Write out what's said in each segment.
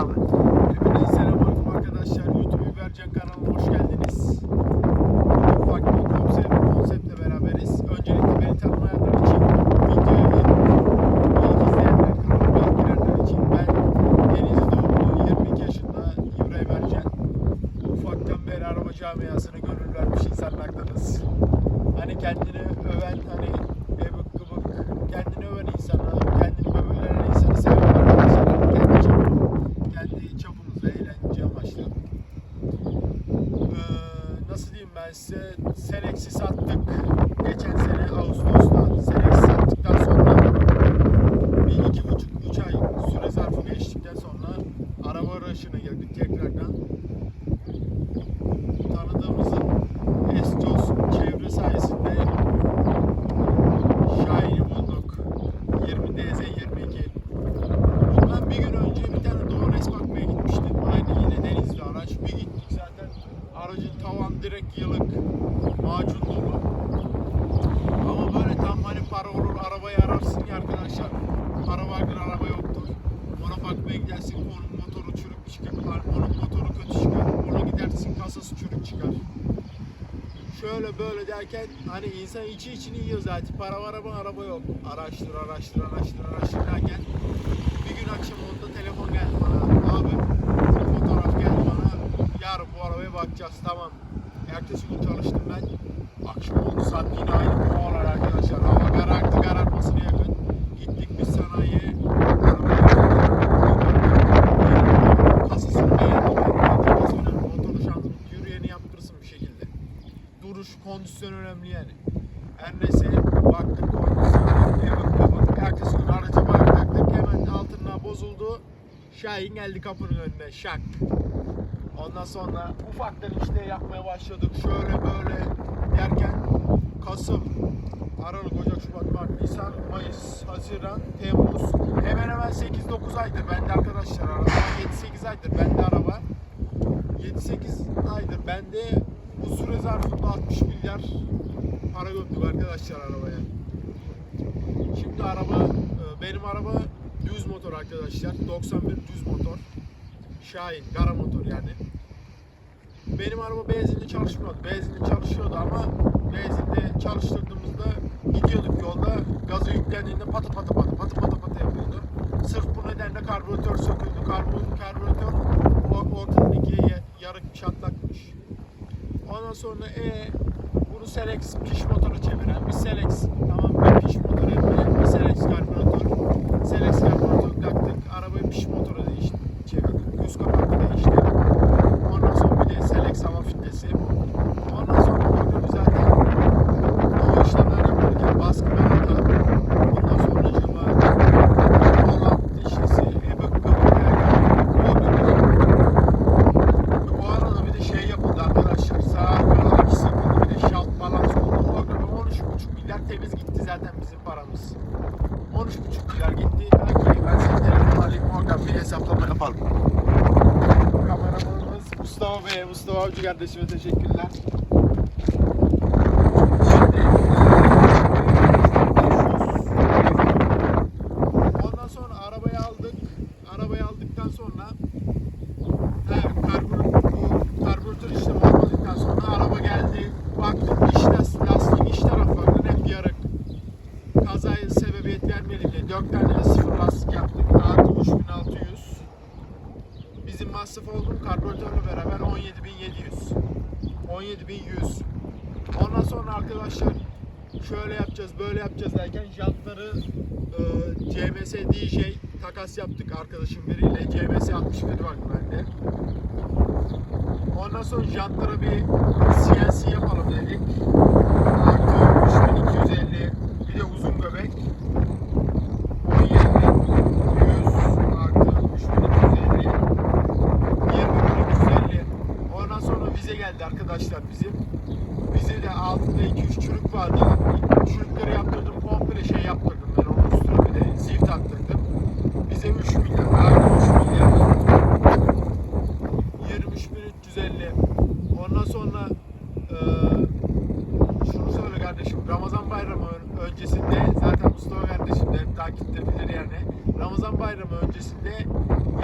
到了。Bakmaya gidersin onun motoru çürük çıkar. Onun motoru kötü çıkar. Ona gidersin kasası çürük çıkar. Şöyle böyle derken hani insan içi içini yiyor zaten. Para var ama araba yok. Araştır araştır araştır araştır derken bir gün akşam onda telefon geldi bana. Abi fotoğraf geldi bana. Yarın bu arabaya bakacağız tamam. Ertesi gün çalıştım ben. Akşam oldu saat yine aynı kovalar arkadaşlar. Şahin geldi kapının önüne. Şak. Ondan sonra ufaktan işte yapmaya başladık. Şöyle böyle derken Kasım, Aralık, Ocak, Şubat, Mart, Nisan, Mayıs, Haziran, Temmuz. Hemen hemen 8-9 aydır bende arkadaşlar araba. 7-8 aydır bende araba. 7-8 aydır bende bu süre zarfında 60 milyar para gömdük arkadaşlar arabaya. Şimdi araba, e, benim araba motor arkadaşlar. 91 düz motor. Şahin, gara motor yani. Benim araba benzinli çalışmıyordu. Benzinli çalışıyordu ama benzinli çalıştırdığımızda gidiyorduk yolda. Gazı yüklendiğinde patı patı patı patı patı patı yapıyordu. Sırf bu nedenle karbüratör söküldü. Karbüratör, karbüratör ortadaki ya- yarık çatlakmış. Ondan sonra e bunu Selex piş motoru çeviren bir Selex tamam bir piş motoru yapılan bir Selex karbüratör. Selex karbüratör taktık. Arabayı piş motoru değişti. Çevirdik. Yüz kapaklı değişti. Ondan sonra bir de Selex hava filtresi. Ondan sonra motoru zaten o işlemler yaparken baskı balata. Ondan sonra cama Holland dişlisi, ebek kabuk bu arada bir de şey yapıldı arkadaşlar. Sağ arkalar ikisi yapıldı. Bir de şalt balans oldu. O kadar 13,5 milyar temiz gitti zaten bizim paramız. 13,5 milyar gitti. Belki ben senin telefonu alayım oradan bir hesaplama yapalım. Kameramanımız Mustafa Avcı kardeşime teşekkürler. Ondan sonra arabayı aldık. Arabayı aldıktan sonra Evet, karbüratör, bu karbüratör işlemi olmadıktan sonra araba geldi. Baktık iç lastik, lastiğin iç taraflarının hep yarık. Kazaya sebebiyet vermedi diye 4 tane de sıfır lastik yaptık. Artı 3600. Bizim masraf olduğum karbüratörle beraber 17700. 17100. Ondan sonra arkadaşlar şöyle yapacağız, böyle yapacağız derken jantları e, CMS DJ takas yaptık arkadaşım biriyle. CMS 61 var bende. Ondan sonra jantlara bir CNC yapalım dedik. Artı 3250 bir de uzun göbek. 17 100 artı 3250 20350 Ondan sonra vize geldi arkadaşlar bizim. De altında 2-3 çürük vardı. Çürükleri yaptırdım komple şey yaptırdım ben onun üstüne bir de zift taktırdım. Bize 3 milyar, artı 3 milyar. 23.350 Ondan sonra eee şunu söyle kardeşim Ramazan bayramı ön- öncesinde zaten Mustafa kardeşim de takipte bilir yani Ramazan bayramı öncesinde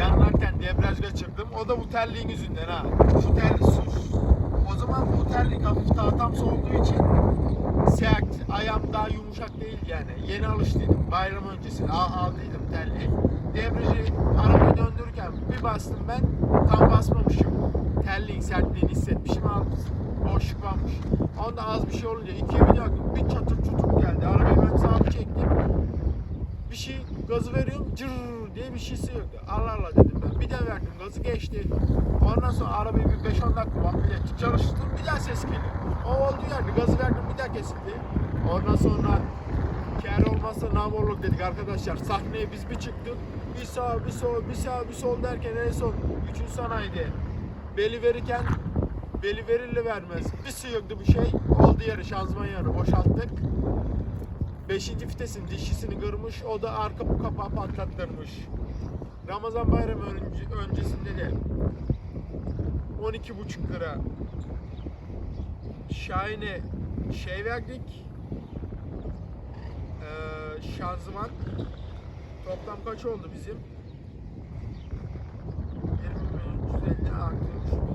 yanlarken debriyaj kaçırdım. O da bu terliğin yüzünden ha. Şu terlik sus. O zaman bu terlik hafif daha tam soğuduğu için sert, ayağım daha yumuşak değil yani. Yeni alıştıydım. Bayram öncesi al, aldıydım terliği. Debriyajı arabayı döndürürken bir bastım ben tam basmamışım. Terliğin sertliğini hissetmişim boşluk varmış. Onda az bir şey olunca ikiye bir yaktım. Bir çatır çutur geldi. Arabayı ben sağa bir çektim. Bir şey gazı veriyorum cır diye bir şeysi yoktu. Allah Allah dedim ben. Bir daha verdim gazı geçti. Ondan sonra arabayı bir 5-10 dakika vakit çalıştırdım. Bir daha ses geliyor. O oldu yani gazı verdim bir daha kesildi. Ondan sonra kâr olmazsa navorluk dedik arkadaşlar. Sahneye biz bir çıktık. Bir sağ bir sol bir sağ bir sol derken en son 3. sanayide beli verirken beli verirle vermez. Bir sıyırdı bir şey. Oldu yarı şanzıman yarı boşalttık. Beşinci vitesin dişisini kırmış. O da arka bu kapağı patlattırmış. Ramazan bayramı önce, öncesinde de 12,5 lira Şahin'e şey verdik. Ee, şanzıman. Toplam kaç oldu bizim? 20.150 artı 3.000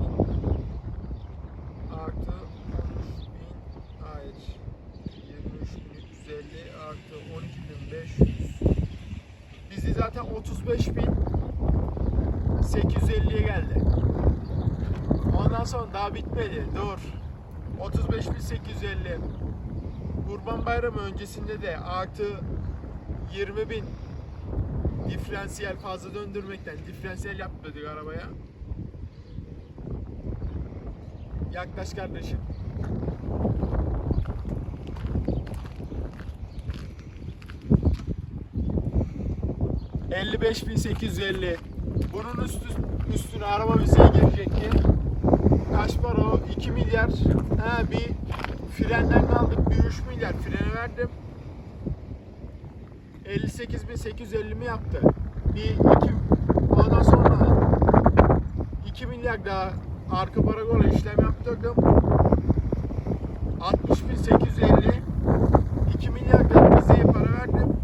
artı 13.000 hayır 23.350 artı 12.500 Bizi zaten 35.850'ye geldi. Ondan sonra daha bitmedi. Dur. 35.850 Kurban Bayramı öncesinde de artı 20.000 diferansiyel fazla döndürmekten diferansiyel yapmadık arabaya. Yaklaş kardeşim. ...55.850... ...bunun üstü, üstüne araba bize girecek ki... ...kaç para o? 2 milyar... ...ha bir frenden kaldık... ...bir 3 milyar. Frene verdim... ...58.850 mi yaptı? Bir iki... ...ondan sonra... ...2 milyar daha... ...arka paragola işlem yaptırdım... ...60.850... ...2 milyar daha vizeye para verdim...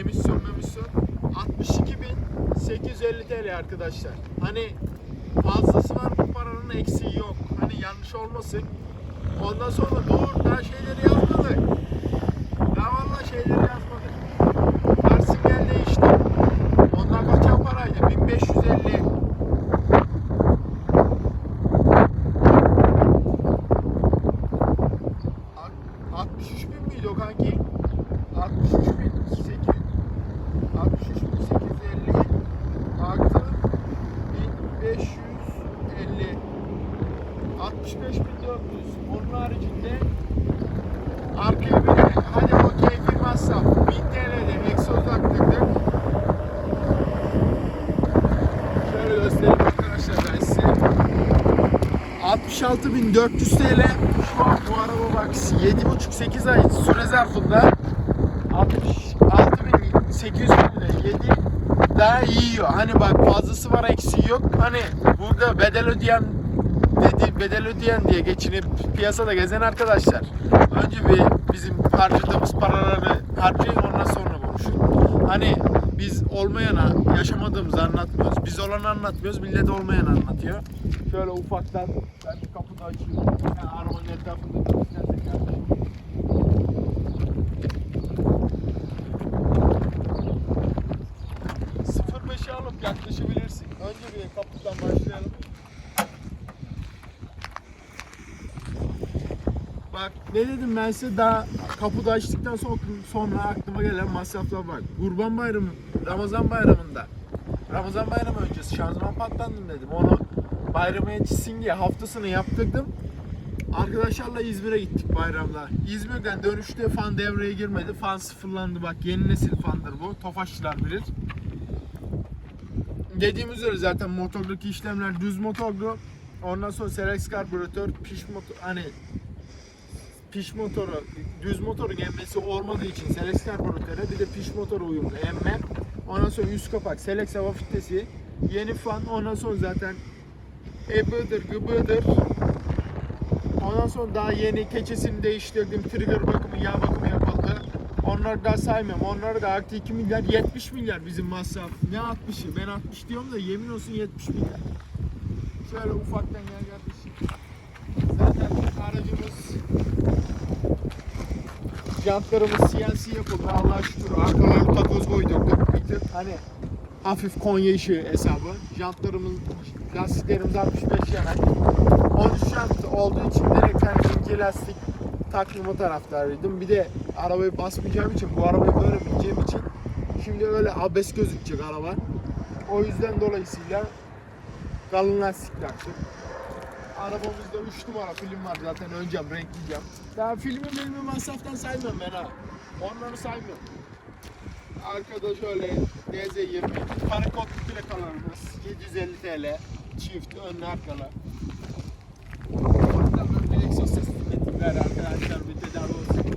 ...emisyon emisyon... ...62.850 TL arkadaşlar. Hani fazlası var bu paranın eksiği yok. Hani yanlış olmasın. Ondan sonra dur daha şeyleri yazmadık. Daha vallahi şeyleri yazmadık. Parsingel değişti. Onlar kaçan paraydı? 1550. Alt- 63 bin miydi o kanki? 63 bin 8 63 bin 850 artı 1550 65 bin 400 onun haricinde arkaya bir hadi o keyfi masraf 1000 TL'de egzoz taktırdık şöyle göstereyim arkadaşlar ben size 66.400 TL şu an bu araba bak 7,5-8 ay süre zarfında 66.800 TL 7 daha iyi. Hani bak fazlası var eksiği yok. Hani burada bedel ödeyen dedi bedel ödeyen diye geçinip piyasada gezen arkadaşlar. Önce bir bizim harcadığımız paraları harcayın ondan sonra konuşun. Hani biz olmayana yaşamadığımızı anlatmıyoruz. Biz olanı anlatmıyoruz. Millet olmayan anlatıyor. Şöyle ufaktan ben bir kapıyı açıyorum. Yani arabanın etrafında istersek kardeşim. Alıp yaklaşabilirsin. Önce bir kapıdan başlayalım. Bak ne dedim ben size daha kapıda açtıktan sonra, sonra aklıma gelen masraflar var. Kurban bayramı, Ramazan bayramında. Ramazan bayramı öncesi şanzıman patlandım dedim. Onu bayrama yetişsin diye haftasını yaptırdım. Arkadaşlarla İzmir'e gittik bayramda. İzmir'den dönüşte fan devreye girmedi. Fan sıfırlandı bak yeni nesil fandır bu. Tofaşçılar bilir. Dediğim üzere zaten motordaki işlemler düz motordu. Ondan sonra Selex karbüratör, piş motor hani piş motoru, düz motorun emmesi olmadığı için Selex karbüratöre bir de piş motoru uyumlu emme. Ondan sonra üst kapak, Selex hava filtresi, yeni fan, ondan sonra zaten ebıdır, gıbıdır. Ondan sonra daha yeni keçesini değiştirdim, trigger bakımı, yağ bakımı yapıldı. Onları da saymıyorum. Onları da artı 2 milyar 70 milyar bizim masraf. Ne 60'ı? Ben 60 diyorum da yemin olsun 70 milyar. Şöyle ufaktan gel kardeşim. Zaten aracımız Jantlarımız CNC yapıldı Allah'a şükür. Arkalara takoz koyduk. Bir hani hafif Konya işi hesabı. Jantlarımız, lastiklerimiz 65 yanak. 13 jant olduğu için direkt hani ince lastik takımı taraftarıydım. Bir de arabayı basmayacağım için, bu arabayı böyle bineceğim için şimdi öyle abes gözükecek araba. O yüzden dolayısıyla kalın lastik taktım. Arabamızda 3 numara film var zaten öneceğim, renkleyeceğim. Daha filmi filmi masraftan saymıyorum ben ha. Onları saymıyorum. Arkada şöyle DZ20, parikotlu plakalarımız 750 TL. Çift, önlü arkalı. Orada böyle egzoz ses dinletimler arkadaşlar bir tedavi olsun.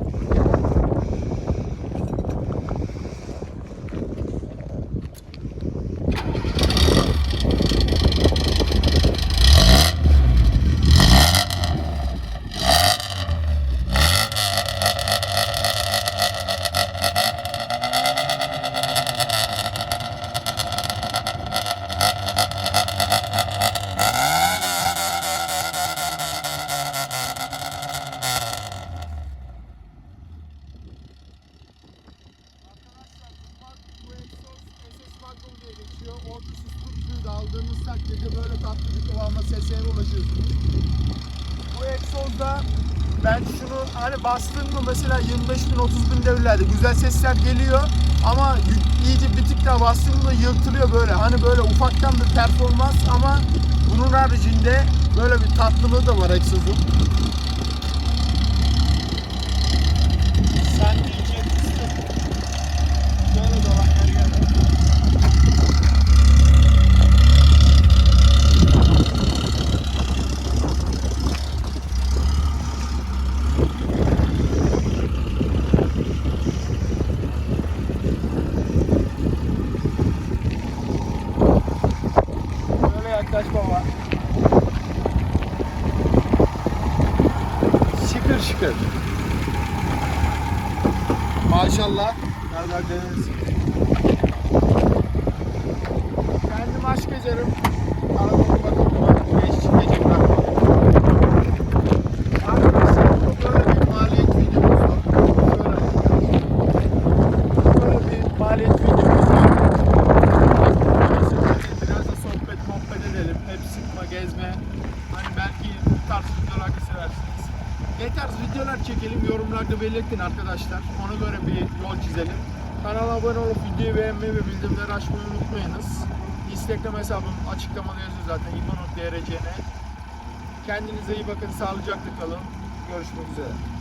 Geçiyor. Turşuyu da aldığınız takdirde böyle tatlı bir kıvama sese ulaşıyorsunuz. Bu egzozda ben şunu hani bastın mı mesela 25 bin 30 bin devirlerde güzel sesler geliyor ama iyice bir tık daha bastın mı yırtılıyor böyle hani böyle ufaktan bir performans ama bunun haricinde böyle bir tatlılığı da var egzozun. Şıkır. Maşallah. Nereden deneriz? Kendim aşk ederim. Arabamı bakın. Geç, gece bırakmam. Arkadaşlar bu böyle bir maliyet videomuz var. Şöyle. Böyle bir maliyet videomuz var. Biraz da sohbet muhabbet edelim. Hep sıkma, gezme. Hani belki bu tarz videolar da seversiniz. Ne tarz videolar çekelim belirtin arkadaşlar. Ona göre bir yol çizelim. Kanala abone olup videoyu beğenmeyi ve bildirimleri açmayı unutmayınız. Instagram hesabım açıklamada yazıyor zaten İmanok DRCN. Kendinize iyi bakın, sağlıcakla kalın. Görüşmek üzere.